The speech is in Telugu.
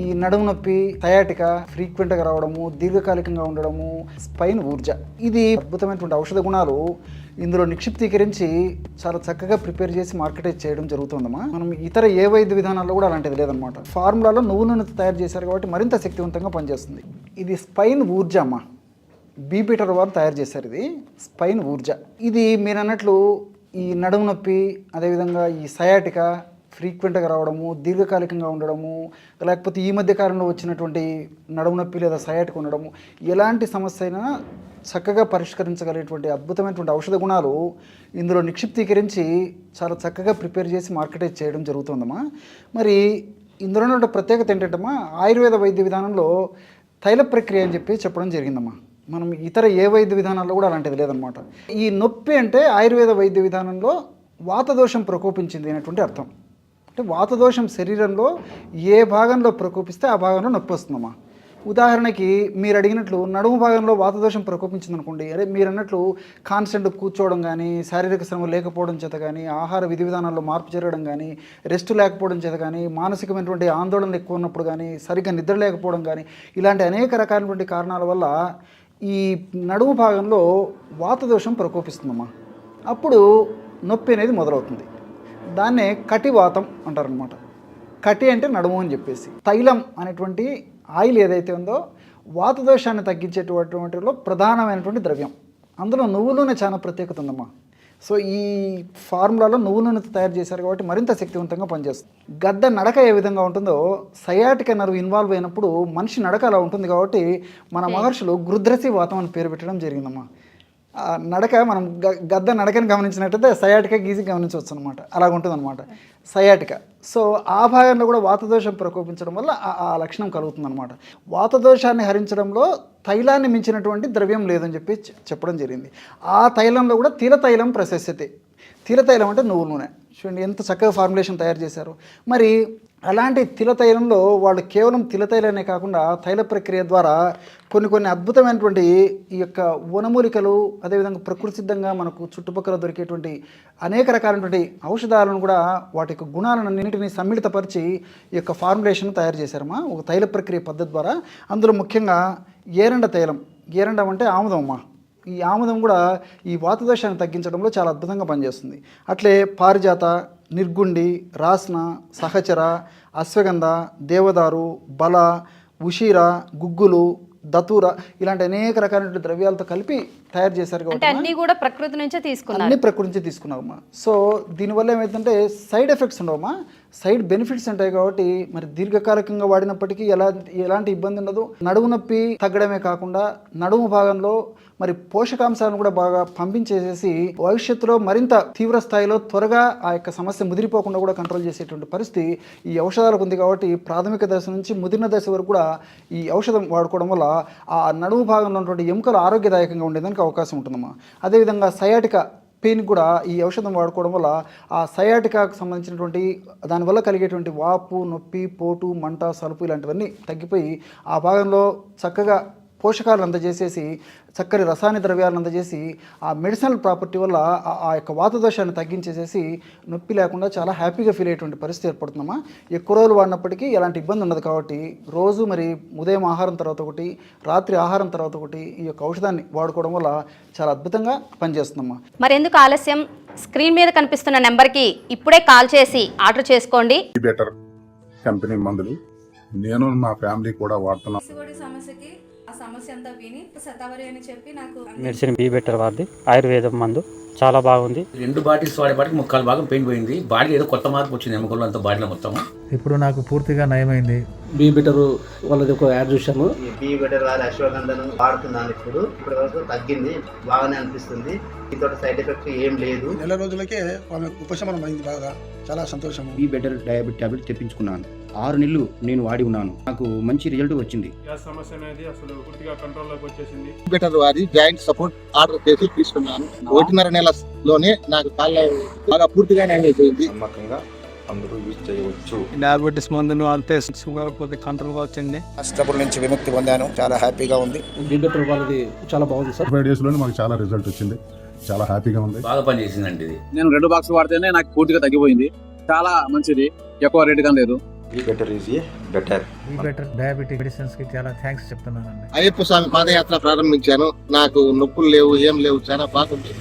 ఈ నడుము నొప్పి సయాటిక ఫ్రీక్వెంట్గా రావడము దీర్ఘకాలికంగా ఉండడము స్పైన్ ఊర్జ. ఇది అద్భుతమైనటువంటి ఔషధ గుణాలు ఇందులో నిక్షిప్తీకరించి చాలా చక్కగా ప్రిపేర్ చేసి మార్కెటైజ్ చేయడం జరుగుతుందమ్మా. మనం ఇతర ఏ వైద్య విధానాల్లో కూడా అలాంటిది లేదనమాట ఫార్ములాలో నువ్వు నూనె తయారు చేశారు కాబట్టి మరింత శక్తివంతంగా పనిచేస్తుంది. ఇది స్పైన్ ఊర్జ అమ్మా. బీపీటర్ వారు తయారు చేశారు ఇది. స్పైన్ ఊర్జ. ఇది మీరు అన్నట్లు ఈ నడుము నొప్పి అదేవిధంగా ఈ సయాటిక ఫ్రీక్వెంట్గా రావడము దీర్ఘకాలికంగా ఉండడము లేకపోతే ఈ మధ్య కాలంలో వచ్చినటువంటి నడుము నొప్పి లేదా సయాటిక ఉండడము ఎలాంటి సమస్య అయినా చక్కగా పరిష్కరించగలిగేటువంటి అద్భుతమైనటువంటి ఔషధ గుణాలు ఇందులో నిక్షిప్తీకరించి చాలా చక్కగా ప్రిపేర్ చేసి మార్కెటైజ్ చేయడం జరుగుతుందమ్మా. మరి ఇందులో ఉన్న ప్రత్యేకత ఏంటంటమ్మా ఆయుర్వేద వైద్య విధానంలో తైల ప్రక్రియ అని చెప్పి చెప్పడం జరిగిందమ్మా. మనం ఇతర ఏ వైద్య విధానాల్లో కూడా అలాంటిది లేదనమాట ఈ నొప్పి అంటే ఆయుర్వేద వైద్య విధానంలో వాతదోషం ప్రకోపించింది అనేటువంటి అర్థం. అంటే వాతదోషం శరీరంలో ఏ భాగంలో ప్రకోపిస్తే ఆ భాగంలో నొప్పి వస్తుందమ్మా. ఉదాహరణకి మీరు అడిగినట్లు నడుము భాగంలో వాతదోషం ప్రకోపించింది అనుకోండి అరే మీరు అన్నట్లు కాన్స్టెంట్ కూర్చోవడం కానీ శారీరక శ్రమ లేకపోవడం చేత కానీ ఆహార విధి విధానాల్లో మార్పు జరగడం కానీ రెస్ట్ లేకపోవడం చేత కానీ మానసికమైనటువంటి ఆందోళనలు ఎక్కువ ఉన్నప్పుడు కానీ సరిగ్గా నిద్ర లేకపోవడం కానీ ఇలాంటి అనేక రకాలైనటువంటి కారణాల వల్ల ఈ నడుము భాగంలో వాతదోషం ప్రకోపిస్తుందమ్మా. అప్పుడు నొప్పి అనేది మొదలవుతుంది. దాన్నే కటివాతం అంటారనమాట కటి అంటే నడుము అని చెప్పేసి. తైలం అనేటువంటి ఆయిల్ ఏదైతే ఉందో వాతదోషాన్ని తగ్గించేటటువంటిలో ప్రధానమైనటువంటి ద్రవ్యం. అందులో నువ్వు నూనె చాలా ప్రత్యేకత ఉందమ్మా. సో ఈ ఫార్ములాలో నువ్వు నూనె తయారు చేశారు కాబట్టి మరింత శక్తివంతంగా పనిచేస్తుంది. గద్ద నడక ఏ విధంగా ఉంటుందో సయాటిక నర్వ్ ఇన్వాల్వ్ అయినప్పుడు మనిషి నడక అలా ఉంటుంది కాబట్టి మన మహర్షులు గృద్రసి వాతం అని పేరు పెట్టడం జరిగిందమ్మా. నడక మనం గ- గద్ద నడకని గమనించినట్టయితే సయాటిక గీసి గమనించవచ్చు అనమాట అలాగ ఉంటుంది అనమాట సయాటిక. సో ఆ భాగంలో కూడా వాతదోషం ప్రకోపించడం వల్ల ఆ- లక్షణం కలుగుతుంది అనమాట వాతదోషాన్ని హరించడంలో తైలాన్ని మించినటువంటి ద్రవ్యం లేదని చెప్పి చెప్పడం జరిగింది. ఆ తైలంలో కూడా తిల తైలం ప్రశస్యతే. తిల తైలం అంటే నువ్వు నూనె. చూడండి ఎంత చక్కగా ఫార్ములేషన్ తయారు చేశారు. మరి అలాంటి తిలతైలంలో వాళ్ళు కేవలం తిలతైలనే కాకుండా తైల ప్రక్రియ ద్వారా కొన్ని కొన్ని అద్భుతమైనటువంటి ఈ యొక్క వనమూలికలు అదేవిధంగా ప్రకృతి సిద్ధంగా మనకు చుట్టుపక్కల దొరికేటువంటి అనేక రకాలైనటువంటి ఔషధాలను కూడా వాటి యొక్క గుణాలన్నింటినీ సమ్మిళితపరిచి ఈ యొక్క ఫార్ములేషన్ తయారు చేశారమ్మా ఒక తైల ప్రక్రియ పద్ధతి ద్వారా. అందులో ముఖ్యంగా ఏరండ తైలం. ఏరండం అంటే ఆముదం అమ్మా. ఈ ఆముదం కూడా ఈ వాతదోషాన్ని తగ్గించడంలో చాలా అద్భుతంగా పనిచేస్తుంది. అట్లే పారిజాత నిర్గుండి రాస్న సహచర అశ్వగంధ దేవదారు బల ఉషీర గుగ్గులు దతూర ఇలాంటి అనేక రకాలైన ద్రవ్యాలతో కలిపి తయారు చేశారు కాబట్టి అన్ని కూడా ప్రకృతి నుంచే తీసుకున్నారు. అన్ని ప్రకృతి నుంచి తీసుకున్నారమ్మా సో దీనివల్ల ఏమైందంటే సైడ్ ఎఫెక్ట్స్ ఉండవమ్మా. సైడ్ బెనిఫిట్స్ ఉంటాయి కాబట్టి మరి దీర్ఘకాలికంగా వాడినప్పటికీ ఎలా ఎలాంటి ఇబ్బంది ఉండదు. నడుము నొప్పి తగ్గడమే కాకుండా నడుము భాగంలో మరి పోషకాంశాలను కూడా బాగా పంపించేసేసి భవిష్యత్తులో మరింత తీవ్ర స్థాయిలో త్వరగా ఆ యొక్క సమస్య ముదిరిపోకుండా కూడా కంట్రోల్ చేసేటువంటి పరిస్థితి ఈ ఔషధాలకు ఉంది కాబట్టి ప్రాథమిక దశ నుంచి ముదిరిన దశ వరకు కూడా ఈ ఔషధం వాడుకోవడం వల్ల ఆ నడుము భాగంలో ఉన్నటువంటి ఎముకలు ఆరోగ్యదాయకంగా ఉండేదానికి అవకాశం ఉంటుందమ్మా. అదేవిధంగా సయాటిక పెయిన్ కూడా ఈ ఔషధం వాడుకోవడం వల్ల ఆ సయాటికాకు సంబంధించినటువంటి దానివల్ల కలిగేటువంటి వాపు నొప్పి పోటు మంట సలుపు ఇలాంటివన్నీ తగ్గిపోయి ఆ భాగంలో చక్కగా పోషకాలు అందజేసేసి చక్కని రసాయన ద్రవ్యాలను అందజేసి ఆ మెడిసినల్ ప్రాపర్టీ వల్ల ఆ- యొక్క వాతదోషాన్ని తగ్గించేసేసి నొప్పి లేకుండా చాలా హ్యాపీగా ఫీల్ అయ్యేటువంటి పరిస్థితి ఏర్పడుతుందమ్మా. ఎక్కువ రోజులు వాడినప్పటికీ ఎలాంటి ఇబ్బంది ఉండదు కాబట్టి రోజు మరి ఉదయం ఆహారం తర్వాత ఒకటి రాత్రి ఆహారం తర్వాత ఒకటి ఈ యొక్క ఔషధాన్ని వాడుకోవడం వల్ల చాలా అద్భుతంగా పనిచేస్తుందమ్మా. మరెందుకు ఆలస్యం? స్క్రీన్ మీద కనిపిస్తున్న నెంబర్కి ఇప్పుడే కాల్ చేసి ఆర్డర్ చేసుకోండి. బెటర్ కంపెనీ మందులు. నేను మా ఫ్యామిలీ కూడా వాడుతున్నాం. శివుడి సమస్యకి ఆ సమస్య అంతా విని శతావరి అని చెప్పి నాకు మెడిసిన్ బీ బెటర్ వారిది. ఆయుర్వేదం మందు. చాలా బాగుంది. రెండు బాటిల్స్ వాడేపాటికి ముక్కాలు భాగం పెయిన్ పోయింది బాడీ ఏదో కొత్త మార్పు వచ్చింది ఎముకల్లో అంతా బాడీలో మొత్తం ఇప్పుడు నాకు పూర్తిగా నయమైంది. బీ బెటర్ వాళ్ళది ఒక యాడ్ చూసాము బీ బెటర్ వారి అశ్వగంధను వాడుతున్నాను ఇప్పుడు. ఇప్పటి వరకు తగ్గింది బాగానే అనిపిస్తుంది. దీంతో సైడ్ ఎఫెక్ట్ ఏం లేదు. నెల రోజులకే వాళ్ళకి ఉపశమనం అయింది బాగా. చాలా సంతోషం బీ బెటర్ డయాబెట్ టాబ్లెట్ తెప్పించుకున్నాను. ఆరు నెలలు నేను వాడి ఉన్నాను. నాకు మంచి రిజల్ట్ వచ్చింది. గ్యాస్ సమస్య అనేది అసలు పూర్తిగా కంట్రోల్లోకి వచ్చేసింది. బెటర్ వారి జాయింట్ సపోర్ట్ ఆర్డర్ చేసి తీసుకున్నాను. ఒకటిన్నర నెలలోనే నాకు కాళ్ళ బాగా పూర్తిగా అయిపోయింది. నమ్మకంగా అందరూ యూజ్ చేయవచ్చు. డయాబెటీస్ మందును అంతే షుగర్ పోతే కంట్రోల్ వచ్చింది. ట్రబుల్ నుంచి విముక్తి పొందాను. చాలా హ్యాపీగా ఉంది. బీ బెటర్ వాళ్ళది చాలా బాగుంది సార్. ఫైవ్ డేస్లోనే మాకు చాలా రిజల్ట్ వచ్చింది. చాలా హ్యాపీగా ఉంది. బాగా పనిచేసిందండి ఇది. నేను రెండు బాక్స్ వాడితేనే నాకు పూర్తిగా తగ్గిపోయింది. చాలా మంచిది. ఎక్కువ రేట్గా లేదు. ఈ బెటర్ ఈజ్ ఏ బెటర్ ఈ బెటర్ డయాబెటిక్ మెడిసిన్స్కి చాలా థ్యాంక్స్ చెప్తున్నానండి. అయ్యప్ప స్వామి పాదయాత్ర ప్రారంభించాను. నాకు నొప్పులు లేవు ఏం లేవు చాలా బాగుంది.